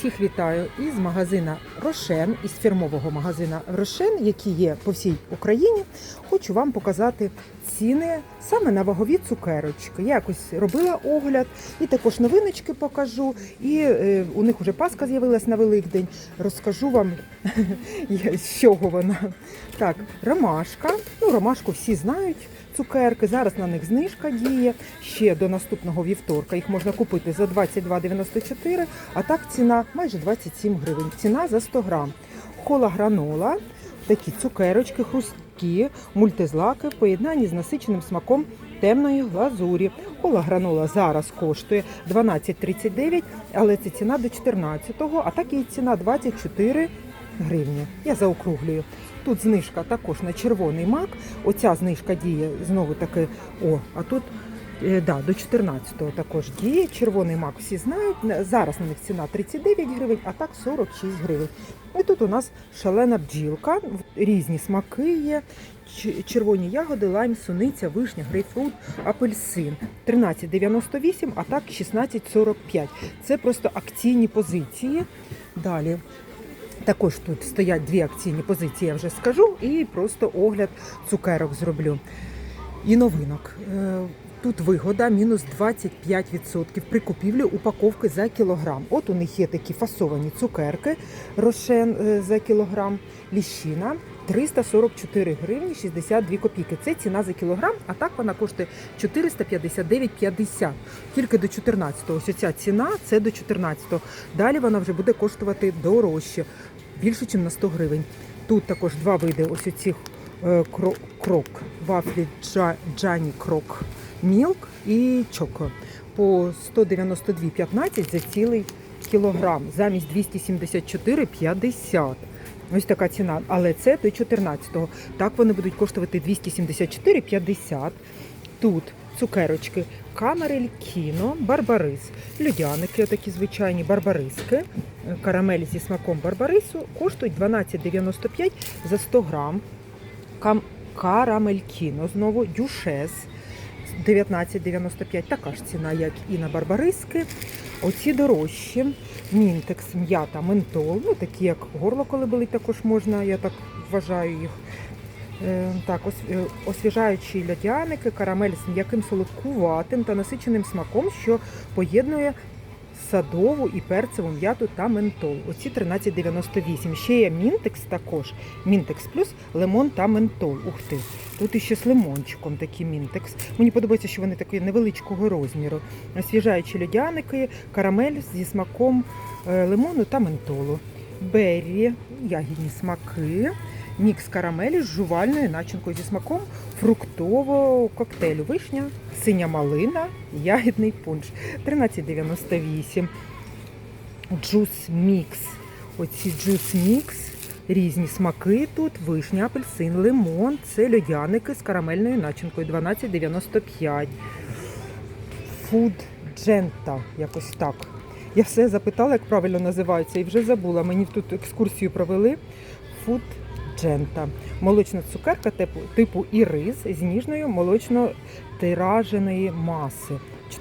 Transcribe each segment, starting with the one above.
Всіх вітаю із магазина Рошен, із фірмового магазина Рошен, який є по всій Україні. Хочу вам показати ціни саме на вагові цукерочки. Я якось робила огляд і також новиночки покажу. І е, у них вже паска з'явилась на Великдень. Розкажу вам, з чого вона. Так, ромашка. Ну, ромашку всі знають. Цукерки, зараз на них знижка діє ще до наступного вівторка. Їх можна купити за 22,94, а так ціна майже 27 гривень. Ціна за 100 грам. Кола гранола, такі цукерочки, хрусткі, мультизлаки в поєднанні з насиченим смаком темної глазурі. Кола гранола зараз коштує 12,39, але це ціна до 14-го, а так і ціна 24 гривні. Я заокруглюю. Тут знижка також на червоний мак. Оця знижка діє знову таки. О, а тут е, да, до 14-го також діє. Червоний мак всі знають. Зараз на них ціна 39 гривень, а так 46 гривень. І тут у нас шалена бджілка, різні смаки є. Червоні ягоди, лайм, суниця, вишня, грейпфрут, апельсин. 13,98, а так 16,45. Це просто акційні позиції. Далі. Також тут стоять дві акційні позиції, я вже скажу, і просто огляд цукерок зроблю. І новинок. Е, Тут вигода мінус 25% при купівлі упаковки за кілограм. От у них є такі фасовані цукерки рошен е, за кілограм, ліщина 344 гривні 62 копійки. Це ціна за кілограм, а так вона коштує 459,50. Тільки до 14-го. Ось ця ціна це до 14-го. Далі вона вже буде коштувати дорожче, більше, ніж на 100 гривень. Тут також два види ось оцих е, кро- крок, вафлі Джа- Джані Крок Мілк і Чоко по 192,15 за цілий кілограм, замість 274,50. Ось така ціна, але це до 14-го. Так вони будуть коштувати 274,50. Тут цукерочки Камерель Кіно, Барбарис, людяники, такі звичайні барбариски, е, карамель зі смаком барбарису коштують 12,95 за 100 грам. Кам... Карамель Кіно знову, дюшес 19,95, така ж ціна, як і на барбариски. Оці дорожчі. Мінтекс, м'ята, ментол, ну такі як горло, коли болить, також можна, я так вважаю їх. Е, Так, е, освіжаючі льодяники, карамель з м'яким солодкуватим та насиченим смаком, що поєднує садову і перцеву м'яту та ментол. Оці 13,98. Ще є мінтекс також. Мінтекс плюс лимон та ментол. Ух ти. Тут іще з лимончиком такий мінтекс. Мені подобається, що вони такі невеличкого розміру. Освіжаючі льодяники, карамель зі смаком е, лимону та ментолу. Беррі, ягідні смаки, мікс карамелі з жувальною начинкою зі смаком фруктового коктейлю. Вишня, синя малина, ягідний пунш. 13,98. Джус мікс. Оці джус мікс. Різні смаки тут, вишня, апельсин, лимон. Це льодяники з карамельною начинкою 12,95. Фуд джента, якось так. Я все запитала, як правильно називаються, і вже забула. Мені тут екскурсію провели. Фуд джента. Молочна цукерка типу, типу ірис з ніжною молочно-тираженої маси.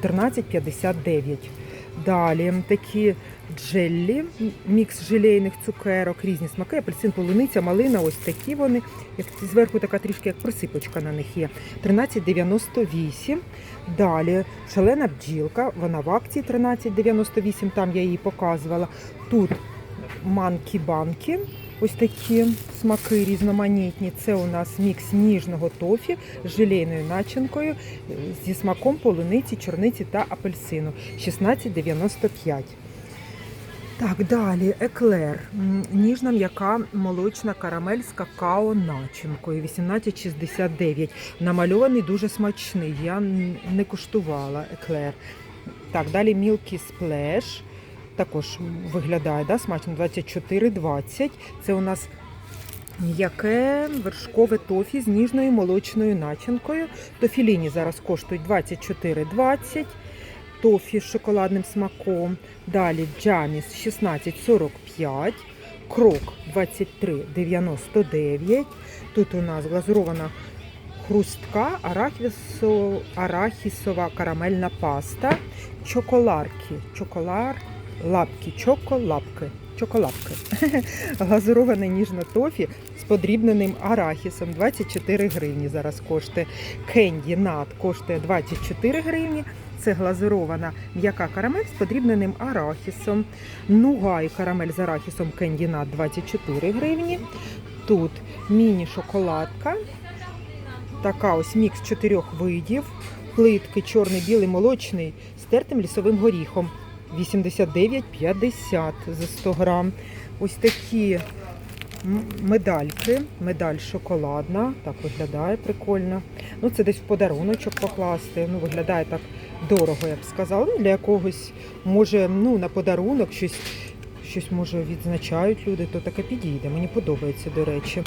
14,59. Далі такі джеллі, мікс желейних цукерок, різні смаки, апельсин, полуниця, малина, ось такі вони. Як зверху така трішки як присипочка на них є. 13,98. Далі шалена бджілка, вона в акції 13,98, там я її показувала. Тут манкі-банки, ось такі смаки різноманітні. Це у нас мікс ніжного тофі з желейною начинкою е, зі смаком полуниці, чорниці та апельсину. 16,95. Так, далі еклер. Ніжна м'яка молочна карамель з какао начинкою. 18,69. Намальований дуже смачний. Я не куштувала еклер. Так, далі Milky Splash. Також виглядає да, смачно 24,20. Це у нас м'яке вершкове тофі з ніжною молочною начинкою. Тофіліні зараз коштують 24,20 тофі з шоколадним смаком. Далі Джаміс 16,45, крок 23,99. Тут у нас глазурована хрустка, арахісова карамельна паста, чоколарки. Чоколар, лапки, чоколапки. Чоколапки. Глазуроване ніжно тофі з подрібненим арахісом 24 гривні зараз коштує. Кенді нат коштує 24 гривні. Це глазурована м'яка карамель з подрібненим арахісом. І карамель з арахісом Кенді нат 24 гривні. Тут міні-шоколадка. Така ось мікс чотирьох видів. Плитки чорний, білий, молочний з тертим лісовим горіхом. 89,50 за 100 грам. Ось такі медальки. Медаль шоколадна. Так виглядає прикольно. Ну, це десь в подаруночок покласти. Ну, виглядає так дорого, я б сказала. Ну, для якогось, може, ну, на подарунок щось, щось може відзначають люди, то таке підійде. Мені подобається, до речі.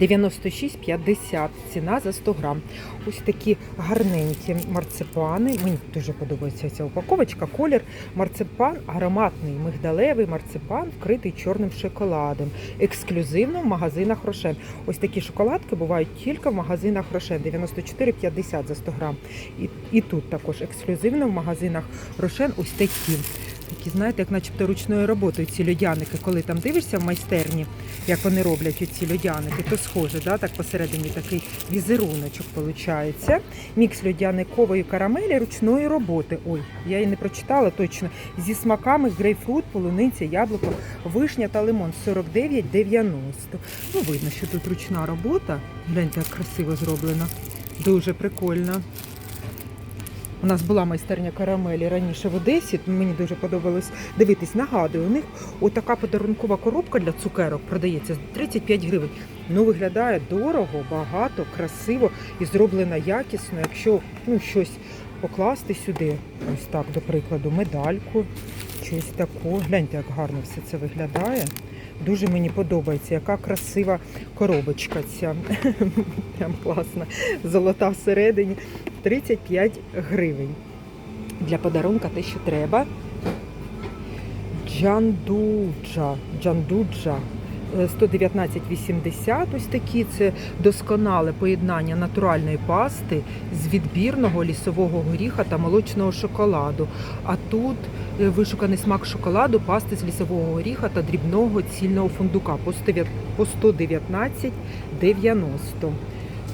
96,50 ціна за 100 грам. Ось такі гарненькі марципани. Мені дуже подобається ця упаковочка. Колір марципан ароматний, мигдалевий марципан, вкритий чорним шоколадом. Ексклюзивно в магазинах Рошен. Ось такі шоколадки бувають тільки в магазинах Рошен. 94,50 за 100 грам. І, і тут також ексклюзивно в магазинах Рошен ось такі. Такі, знаєте, як начебто ручною роботою ці льодяники, коли там дивишся в майстерні, як вони роблять ці льодяники, то схоже, да? так посередині такий візеруночок виходить. Мікс льодяникової карамелі ручної роботи. Ой, я її не прочитала точно. Зі смаками грейпфрут, полуниця, яблуко, вишня та лимон 49,90. Ну, видно, що тут ручна робота. Гляньте, як красиво зроблено. Дуже прикольно. У нас була майстерня карамелі раніше в Одесі. Мені дуже подобалось дивитись. Нагадую, у них отака подарункова коробка для цукерок продається 35 гривень. Ну, виглядає дорого, багато, красиво і зроблена якісно. Якщо ну, щось покласти сюди, ось так, до прикладу, медальку, щось таке. Гляньте, як гарно все це виглядає. Дуже мені подобається, яка красива коробочка ця. Прям класна. Золота всередині. 35 гривень. Для подарунка те, що треба. Джандуджа. Джандуджа. Е, 119,80 ось такі. Це досконале поєднання натуральної пасти з відбірного лісового горіха та молочного шоколаду. А тут е, вишуканий смак шоколаду, пасти з лісового горіха та дрібного цільного фундука по 119,90.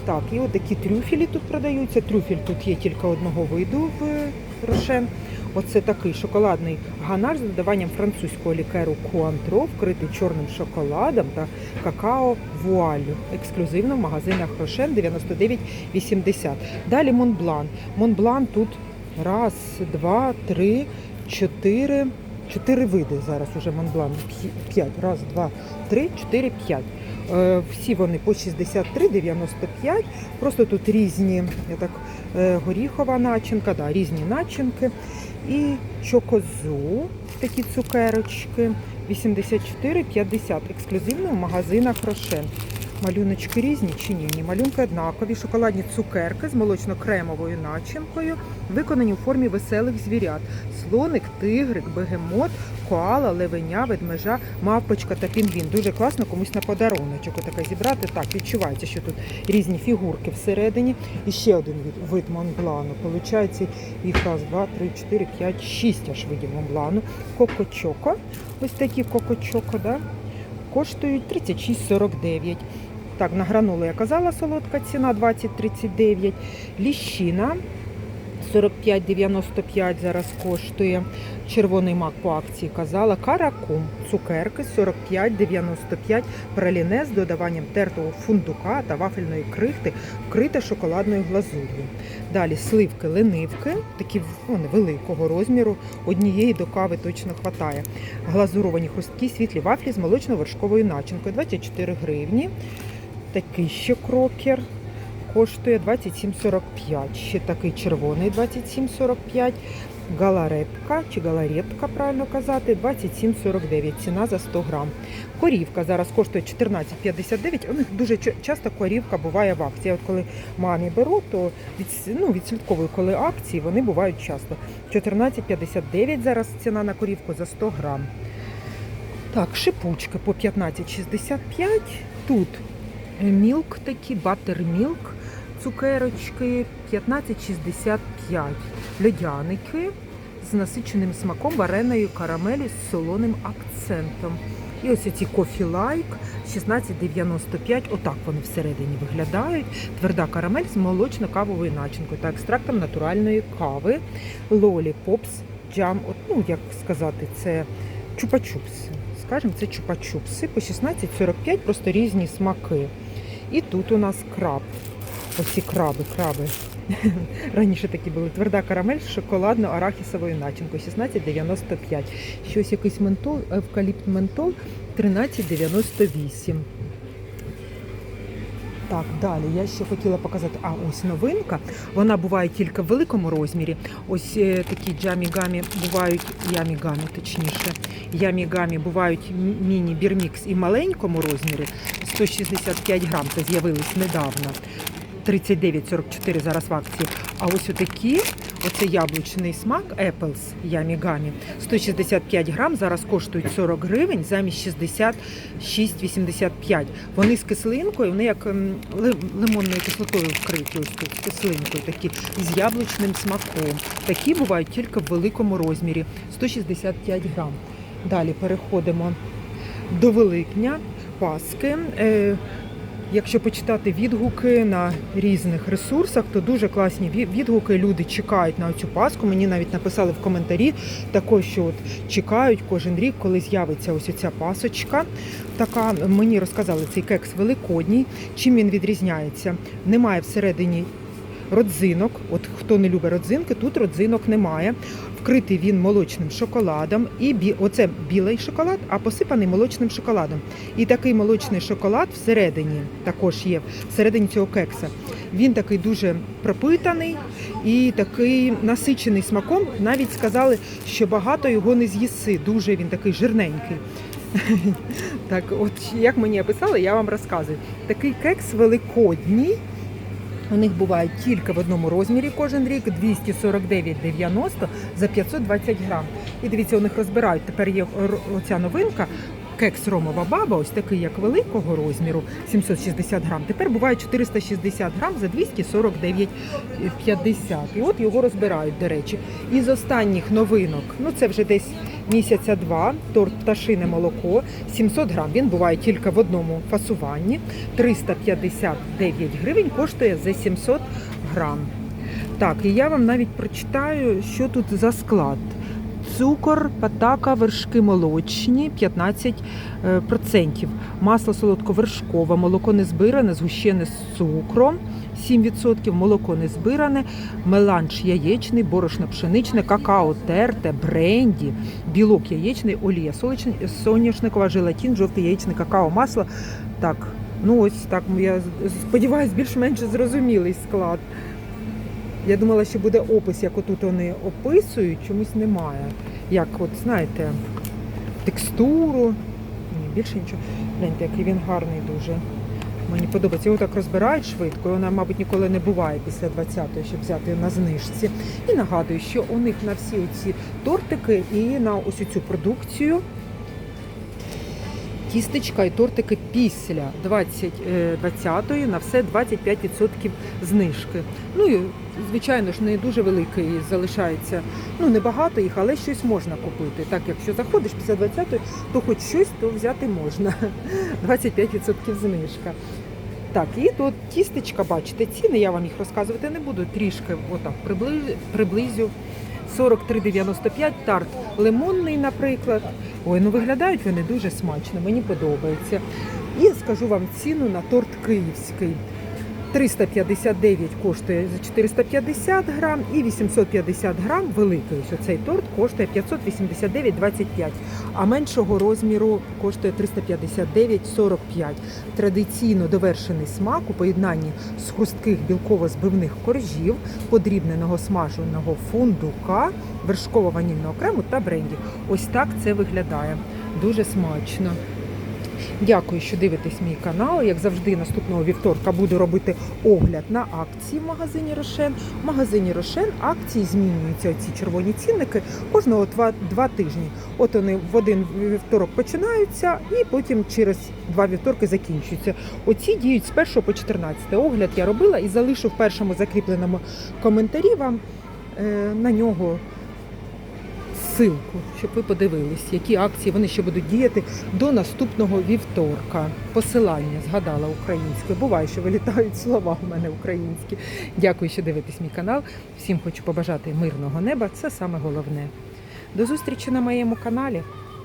Так, і от такі трюфелі тут продаються. Трюфель тут є тільки одного виду в Рошен. Оце такий шоколадний ганаш з додаванням французького лікеру Куантро, вкритий чорним шоколадом та какао вуалю. Ексклюзивно в магазинах Рошен 99,80. Далі Монблан. Монблан тут раз, два, три, чотири. Чотири види зараз уже Монблан. П'ять. Раз, два, три, чотири, п'ять. Е, Всі вони по 63,95. Просто тут різні, я так, е, горіхова начинка, да, різні начинки. І чокозу, такі цукерочки, 84,50. Ексклюзивно в магазинах Рошен. Малюночки різні чи ні? Ні, малюнки однакові. Шоколадні цукерки з молочно-кремовою начинкою, виконані у формі веселих звірят. Слоник, тигрик, бегемот, коала, левеня, ведмежа, мавпочка та пінгвін. Дуже класно комусь на подаруночок отаке зібрати. Так, відчувається, що тут різні фігурки всередині. І ще один вид, вид Монблану. Получається їх раз, два, три, чотири, п'ять, шість аж видів Монблану. Коко-чоко. Ось такі коко-чоко, да? коштують 36,49. Так, на гранулу я казала, солодка ціна 20,39. Ліщина 45,95 зараз коштує. Червоний мак по акції казала. Каракум. Цукерки 45,95. Праліне з додаванням тертого фундука та вафельної крихти, вкрите шоколадною глазур'ю. Далі сливки, ленивки, такі вони великого розміру. Однієї до кави точно хватає. Глазуровані хрусткі світлі вафлі з молочно-вершковою начинкою 24 гривні. Такий ще крокер коштує 27,45. Ще такий червоний 27,45. Галаретка чи галаретка, правильно казати, 27,49. Ціна за 100 грам. Корівка зараз коштує 14,59. У них дуже часто корівка буває в акції. От коли мамі беру, то від, ну, відслідковую, коли акції, вони бувають часто. 14,59 зараз ціна на корівку за 100 грам. Так, шипучки по 15,65. Тут мілк такі, батермілк, цукерочки 15,65, льодяники з насиченим смаком вареної карамелі з солоним акцентом. І ось ці кофі лайк 16,95. Отак вони всередині виглядають. Тверда карамель з молочно-кавовою начинкою та екстрактом натуральної кави. Лолі попс, джам. От, ну як сказати, це чупа-чупси. Скажемо, це чупа-чупси по 16,45, просто різні смаки. І тут у нас краб. Оці краби, краби. Раніше такі були тверда карамель з шоколадно-арахісовою начинкою 16,95. Щось якийсь ментол, евкаліпт ментол 13,98. Так, далі я ще хотіла показати. А ось новинка. Вона буває тільки в великому розмірі. Ось е, такі джамі-гамі бувають, ямі-гамі точніше. Ямі-гамі бувають міні-бірмікс і маленькому розмірі 165 грам. Це з'явилось недавно. 39,44 зараз в акції. А ось отакі, оце яблучний смак Apples Yummy 165 грам, зараз коштують 40 гривень замість 66,85. Вони з кислинкою, вони як ем, лимонною кислотою вкриті, ось з кислинкою такі, з яблучним смаком. Такі бувають тільки в великому розмірі 165 грам. Далі переходимо до Великдня, Паски. Якщо почитати відгуки на різних ресурсах, то дуже класні відгуки. Люди чекають на цю паску. Мені навіть написали в коментарі також, що от чекають кожен рік, коли з'явиться ось ця пасочка. Така мені розказали цей кекс великодній. Чим він відрізняється? Немає всередині родзинок. От хто не любить родзинки, тут родзинок немає. Вкритий він молочним шоколадом, і бі... оце білий шоколад, а посипаний молочним шоколадом. І такий молочний шоколад всередині також є, всередині цього кекса. Він такий дуже пропитаний і такий насичений смаком. Навіть сказали, що багато його не з'їси. Дуже він такий жирненький. Так, от як мені описали, я вам розказую. Такий кекс великодній. У них бувають тільки в одному розмірі кожен рік 249,90 за 520 грам. І дивіться, у них розбирають. Тепер є оця новинка. Кекс Ромова баба, ось такий як великого розміру, 760 грам. Тепер буває 460 грам за 249,50. І от його розбирають, до речі. Із останніх новинок, ну це вже десь місяця два, торт пташине молоко, 700 грам. Він буває тільки в одному фасуванні. 359 гривень коштує за 700 грам. Так, і я вам навіть прочитаю, що тут за склад. Цукор, патака, вершки молочні 15%. е. Масло солодковершкове, молоко не збиране, згущене з цукром 7%, молоко не збиране, меланж яєчний, борошно пшеничне, какао терте, бренді, білок яєчний, олія соняшникова, желатин, жовте яєчне какао, масло. Так, ну ось так я сподіваюся, більш-менш зрозумілий склад. Я думала, що буде опис, як отут вони описують, чомусь немає. Як, от знаєте, текстуру. Ні, більше нічого. Гляньте, який він гарний дуже. Мені подобається. Його так розбирають швидко. і Вона, мабуть, ніколи не буває після 20-ї, щоб взяти на знижці. І нагадую, що у них на всі ці тортики і на ось цю продукцію тістечка і тортики після 20, е, 20-ї на все 25% знижки. Ну і звичайно ж не дуже великий залишається. Ну небагато їх, але щось можна купити. Так, якщо заходиш після 20-ї, то хоч щось то взяти можна. 25% знижка. Так, і тут тістечка, бачите, ціни, я вам їх розказувати не буду. Трішки отак приблизю, приблизю 43,95 тарт лимонний, наприклад. Ой, ну виглядають вони дуже смачно, мені подобається. І скажу вам ціну на торт київський. 359 коштує за 450 грам і 850 грам великий. Ось оцей торт коштує 589,25, а меншого розміру коштує 359,45. Традиційно довершений смак у поєднанні з хрустких білково-збивних коржів, подрібненого смаженого фундука, вершково-ванільного крему та бренді. Ось так це виглядає. Дуже смачно. Дякую, що дивитесь мій канал. Як завжди, наступного вівторка буду робити огляд на акції в магазині Рошен. В магазині Рошен акції змінюються. Ці червоні цінники кожного два, два тижні. От вони в один вівторок починаються, і потім через два вівторки закінчуються. Оці діють з 1 по 14. Огляд я робила і залишу в першому закріпленому коментарі вам е, на нього ссылку, щоб ви подивились, які акції вони ще будуть діяти до наступного вівторка. Посилання згадала українською. Буває, що вилітають слова у мене українські. Дякую, що дивитесь мій канал. Всім хочу побажати мирного неба. Це саме головне. До зустрічі на моєму каналі.